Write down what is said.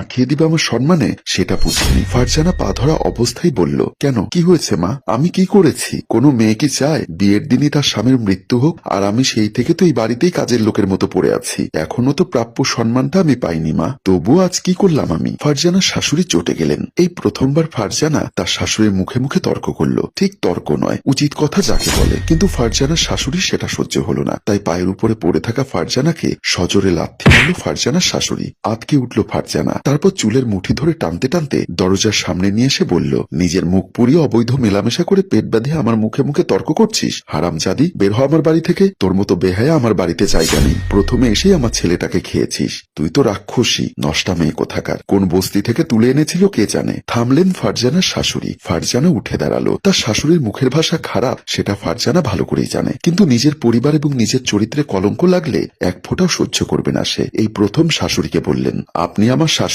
আঁকিয়ে দিবে আমার সম্মানে? সেটা বুঝিনি। ফারজানা পা ধরা অবস্থায় বলল, কেন? কি হয়েছে, মা? আমি কি করেছি? কোনো মেয়ে কি চায়? বিয়ের দিনই তার স্বামীর মৃত্যু হোক, আর আমি সেই থেকে তো এই বাড়িতেই কাজের লোকের মতো পড়ে আছি। এখনও তো প্রাপ্য সম্মানটা আমি পাইনি, মা। তবুও আজ কি করলাম আমি? ফারজানা শাশুড়ি চটে গেলেন। এই প্রথমবার ফারজানা তার শাশুড়ির মুখে মুখে তর্ক করল। ঠিক তর্ক নয়, উচিত কথা যাকে বলে। কিন্তু ফারজানার শাশুড়ি সেটা সহ্য হলো না। তাই পায়ের উপরে পড়ে থাকা ফারজানাকে সজোরে লাথি মারল ফারজানার শাশুড়ি। আতকে উঠল ফারজানা। তারপর চুলের মুঠি ধরে টানতে টানতে দরজার সামনে নিয়ে এসে বলল, নিজের মুখ পুড়িয়ে অবৈধ মেলামেশা করে পেট বাঁধে আমার মুখে মুখে তর্ক করছিস? হারাম জাদি, বের হ আমার বাড়ি থেকে। তোর মতো বেহায়া আমার বাড়িতে জায়গা নেই। প্রথমে এসেই আমার ছেলেটাকে খেয়েছিস। তুই তো রাক্ষসী। নষ্টা মেয়ে কোথাকার? কোন বস্তি থেকে তুলে এনেছিল কে জানে? থামলেন ফারজানার শাশুড়ি। ফারজানা উঠে দাঁড়াল। তার শাশুড়ির মুখের ভাষা খারাপ, সেটা ফারজানা ভালো করেই জানে। কিন্তু নিজের পরিবার এবং নিজের চরিত্রে কলঙ্ক লাগলে এক ফোঁটাও সহ্য করবে না সে। এই প্রথম শাশুড়িকে বললেন, আপনি আমার শাশুড়ি